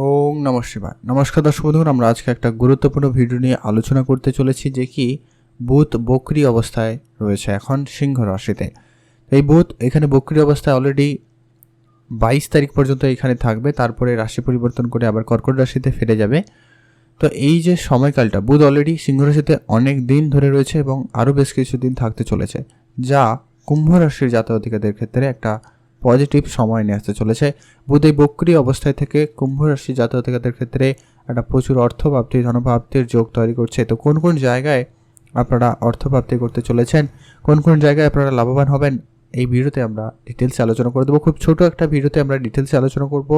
ওং নম নমস্কার দর্শক বন্ধুগণ, আমরা আজকে একটা গুরুত্বপূর্ণ ভিডিও নিয়ে আলোচনা করতে চলেছি, যে কি বুধ বকরি অবস্থায় রয়েছে এখন সিংহ রাশিতে। এই বুধ এখানে বকরি অবস্থায় অলরেডি বাইশ তারিখ পর্যন্ত এখানে থাকবে, তারপরে রাশি পরিবর্তন করে আবার কর্কট রাশিতে ফিরে যাবে। তো এই যে সময়কালটা, বুধ অলরেডি সিংহ রাশিতে অনেক দিন ধরে রয়েছে এবং আরও বেশ কিছুদিন থাকতে চলেছে, যা কুম্ভ রাশির জাতক ক্ষেত্রে একটা পজিটিভ সময় নিয়ে আসতে চলেছে। বুধ এই বক্রি অবস্থায় থেকে কুম্ভ রাশি জাতকদের ক্ষেত্রে একটা প্রচুর অর্থপ্রাপ্তি, ধনপ্রাপ্তির যোগ তৈরি করছে। তো কোন কোন জায়গায় আপনারা অর্থপ্রাপ্তি করতে চলেছেন? কোন কোন জায়গায় আপনারা লাভবান হবেন? এই ভিডিওতে আমরা ডিটেলসে আলোচনা করে দেবো। খুব ছোট একটা ভিডিওতে আমরা ডিটেলসে আলোচনা করব।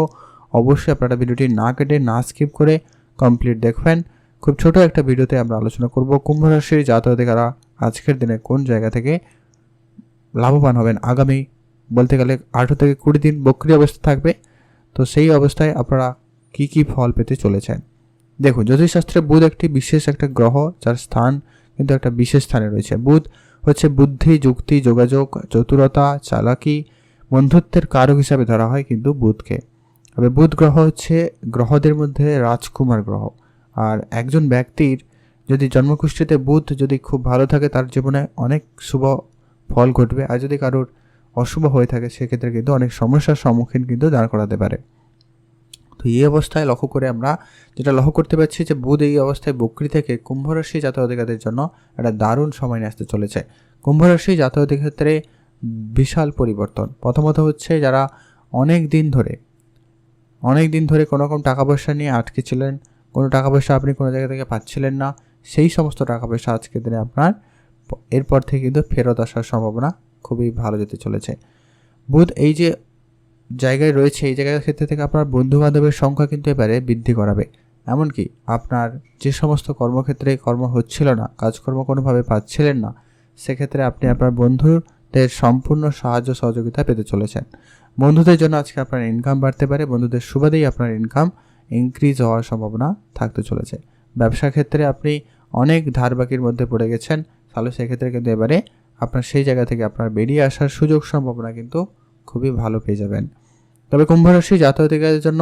অবশ্যই আপনারা ভিডিওটি না কেটে, না স্কিপ করে কমপ্লিট দেখবেন। খুব ছোট একটা ভিডিওতে আমরা আলোচনা করব কুম্ভ রাশির জাতকেরা আজকের দিনে কোন জায়গা থেকে লাভবান হবেন? আগামী বলতে গেলে আঠেরো থেকে কুড়ি দিন বক্রি অবস্থা থাকবে। তো সেই অবস্থায় আপনারা কি কি ফল পেতে চলেছেন? দেখুন, জ্যোতিষশাস্ত্রে বুধ একটি বিশেষ একটা গ্রহ, যার স্থান কিন্তু একটা বিশেষ স্থানে রয়েছে। বুধ হচ্ছে বুদ্ধি, যুক্তি, যোগাযোগ, চতুরতা, চালাকি, বন্ধুত্বের কারক হিসাবে ধরা হয় কিন্তু বুধকে। তবে বুধ গ্রহ হচ্ছে গ্রহদের মধ্যে রাজকুমার গ্রহ। আর একজন ব্যক্তির যদি জন্মকুষ্ঠিতে বুধ যদি খুব ভালো থাকে, তার জীবনে অনেক শুভ ফল ঘটবে। আর যদি কারোর অশুভ হয়ে থাকে, সেক্ষেত্রে কিন্তু অনেক সমস্যার সম্মুখীন কিন্তু দাঁড় করাতে পারে। তো এই অবস্থায় লক্ষ্য করে আমরা যেটা লক্ষ্য করতে পারছি যে বুধ এই অবস্থায় বকরি থেকে কুম্ভরাশি জাতক জন্য একটা দারুণ সময় নিয়ে আসতে চলেছে। কুম্ভরাশি জাতকদের ক্ষেত্রে বিশাল পরিবর্তন। প্রথমত হচ্ছে যারা অনেক দিন ধরে, অনেক দিন ধরে কোনো রকম টাকা পয়সা নিয়ে আটকে ছিলেন, কোনো টাকা পয়সা আপনি কোনো জায়গা থেকে পাচ্ছিলেন না, সেই সমস্ত টাকা পয়সা আজকের দিনে আপনার এরপর থেকে কিন্তু ফেরত আসার সম্ভাবনা খুবই ভালো যেতে চলেছে। বুধ এই যে জায়গায় রয়েছে, এই জায়গার ক্ষেত্রে থেকে আপনার বন্ধু বান্ধবের সংখ্যা কিন্তু এবারে বৃদ্ধি করাবে। এমনকি আপনার যে সমস্ত কর্মক্ষেত্রে কর্ম হচ্ছিল না, কাজকর্ম কোনোভাবে পাচ্ছিলেন না, সেক্ষেত্রে আপনি আপনার বন্ধুদের সম্পূর্ণ সাহায্য সহযোগিতা পেতে চলেছেন। বন্ধুদের জন্য আজকে আপনার ইনকাম বাড়তে পারে, বন্ধুদের সুবাদেই আপনার ইনকাম ইনক্রিজ হওয়ার সম্ভাবনা থাকতে চলেছে। ব্যবসা ক্ষেত্রে আপনি অনেক ধারবাকির মধ্যে পড়ে গেছেন, তাহলে সেক্ষেত্রে কিন্তু এবারে আপনার সেই জায়গা থেকে আপনার বেরিয়ে আসার সুযোগ সম্ভাবনা কিন্তু খুবই ভালো পেয়ে যাবেন। তবে কুম্ভ রাশি জাতকদের জন্য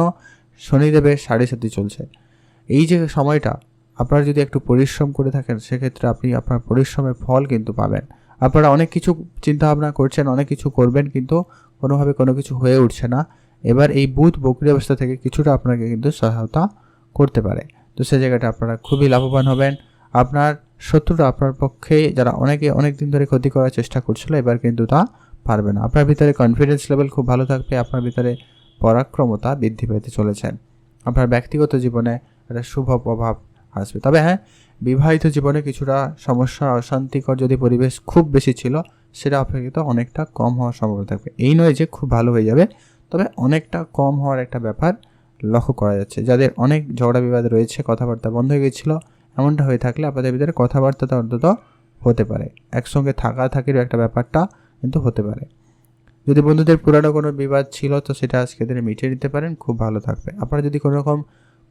শনিদেবের সাড়ে সাথে চলছে। এই যে সময়টা, আপনারা যদি একটু পরিশ্রম করে থাকেন, সেক্ষেত্রে আপনি আপনার পরিশ্রমের ফল কিন্তু পাবেন। আপনারা অনেক কিছু চিন্তা ভাবনা করছেন, অনেক কিছু করবেন, কিন্তু কোনোভাবে কোনো কিছু হয়ে উঠছে না। এবার এই বুধ বকরি অবস্থা থেকে কিছুটা আপনাকে কিন্তু সহায়তা করতে পারে। তো সে জায়গাটা আপনারা খুবই লাভবান হবেন। আপনার শত্রুরা আপনার পক্ষে যারা অনেকে অনেক দিন ধরে ক্ষতি করার চেষ্টা করছিল, এবার কিন্তু তা পারবে না। আপনার ভিতরে কনফিডেন্স লেভেল খুব ভালো থাকবে, আপনার ভিতরে পরাক্রমতা বৃদ্ধি পেতে চলেছেন আপনার ব্যক্তিগত জীবনে একটা শুভ প্রভাব আসবে। তবে হ্যাঁ বিবাহিত জীবনে কিছুটা সমস্যা, অশান্তিকর যদি পরিবেশ খুব বেশি ছিল, সেটা অপেক্ষিত অনেকটা কম হওয়ার সম্ভাবনা থাকবে। এই নয় যে খুব ভালো হয়ে যাবে, তবে অনেকটা কম হওয়ার একটা ব্যাপার লক্ষ্য করা যাচ্ছে। যাদের অনেক ঝগড়া বিবাদ রয়েছে, কথাবার্তা বন্ধ হয়ে গেছিল এমনটা হয়ে থাকলে আপনাদের ভিতরে কথাবার্তাটা অন্তত হতে পারে। একসঙ্গে থাকা থাকির একটা ব্যাপারটা কিন্তু হতে পারে। যদি বন্ধুদের পুরানো কোনো বিবাদ ছিল, তো সেটা আজকে দিনে মিটিয়ে নিতে পারেন। খুব ভালো থাকবে। আপনারা যদি কোনো রকম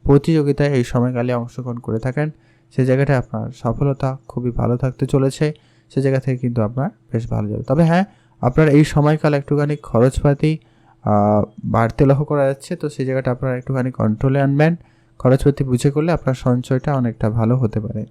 প্রতিযোগিতায় এই সময়কালে অংশগ্রহণ করে থাকেন, সে জায়গাটায় আপনার সফলতা খুবই ভালো থাকতে চলেছে। সে জায়গা থেকে কিন্তু আপনার বেশ ভালো যাবে। তবে হ্যাঁ আপনার এই সময়কাল একটুখানি খরচপাতি বাড়তে লক্ষ্য করা যাচ্ছে। তো সেই জায়গাটা আপনারা একটুখানি কন্ট্রোলে আনবেন। খরচপাতি বুঝে করলে আপনার সঞ্চয়টা অনেকটা ভালো হতে পারে।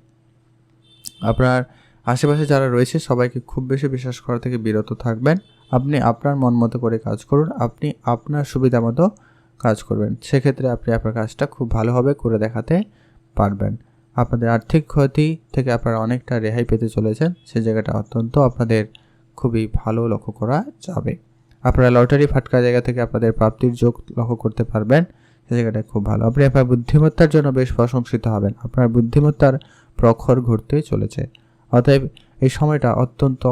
আপনার আশেপাশে যারা রয়েছে, সবাইকে খুব বেশি বিশ্বাস করা থেকে বিরত থাকবেন। আপনি আপনার মন মতো করে কাজ করুন, আপনি আপনার সুবিধা মতো কাজ করবেন। সেক্ষেত্রে আপনি আপনার কাজটা খুব ভালোভাবে করে দেখাতে পারবেন। আপনাদের আর্থিক ক্ষতি থেকে আপনারা অনেকটা রেহাই পেতে চলেছেন, সে জায়গাটা অত্যন্ত আপনাদের খুবই ভালো লক্ষ্য করা যাবে। আপনারা লটারি ফাটকা জায়গা থেকে আপনাদের প্রাপ্তির যোগ লক্ষ্য করতে পারবেন। জায়গাটা খুব ভালো। আপনি আপনার বুদ্ধিমত্তার জন্য বেশ প্রশংসিত হবেন। আপনার বুদ্ধিমত্তার প্রখর ঘুরতে চলেছে। অতএব এই সময়টা অত্যন্ত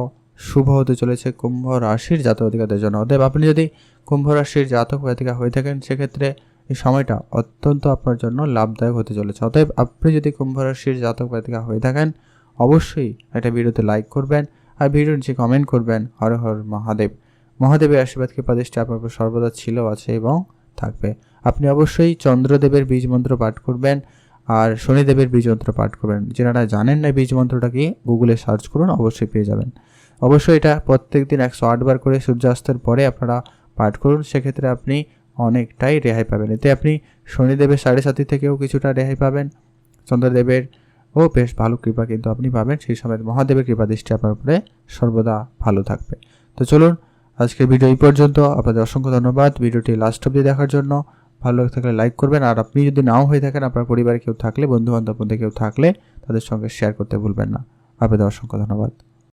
শুভ হতে চলেছে কুম্ভ রাশির জাতক অধিকারদের জন্য। অতএব আপনি যদি কুম্ভ রাশির জাতক অধিকার হয়ে থাকেন, সেক্ষেত্রে এই সময়টা অত্যন্ত আপনার জন্য লাভদায়ক হতে চলেছে। অতএব আপনি যদি কুম্ভ রাশির জাতক অধিকার হয়ে থাকেন, অবশ্যই একটা ভিডিওতে লাইক করবেন আর ভিডিওর নিচে কমেন্ট করবেন, হর হর মহাদেব। মহাদেবের আশীর্বাদ কৃপাদৃষ্টি আপনার সর্বদা ছিল, আছে এবং থাকবে। আপনি অবশ্যই চন্দ্রদেবের বীজ মন্ত্র পাঠ করবেন আর শনিদেবের বীজ মন্ত্র পাঠ করবেন। যারা জানেন না বীজ মন্ত্রটা কি গুগলে সার্চ করুন, অবশ্যই পেয়ে যাবেন। অবশ্যই এটা প্রত্যেক দিন একশো আটবার করে সূর্যাস্তের পরে আপনারা পাঠ করুন। সেক্ষেত্রে আপনি অনেকটাই রেহাই পাবেন। এতে আপনি শনিদেবের সাড়ে সাথী থেকেও কিছুটা রেহাই পাবেন। চন্দ্রদেবের ও বেশ ভালো কৃপা কিন্তু আপনি পাবেন। সেই সময় মহাদেবের কৃপা দৃষ্টি আপনার উপরে সর্বদা ভালো থাকবে। তো চলুন, আজকের ভিডিও এই পর্যন্ত। আপনাদের অসংখ্য ধন্যবাদ। ভিডিওটি লাস্ট অবধি দেখার জন্য। ভালো লাগে থাকলে লাইক করবেন। আর আপনি যদি নাও হয়ে থাকেন, আপনার পরিবারে কেউ থাকলে, বন্ধুবান্ধব মধ্যে কেউ থাকলে, তাদের সঙ্গে শেয়ার করতে ভুলবেন না। আপনাদের অসংখ্য ধন্যবাদ।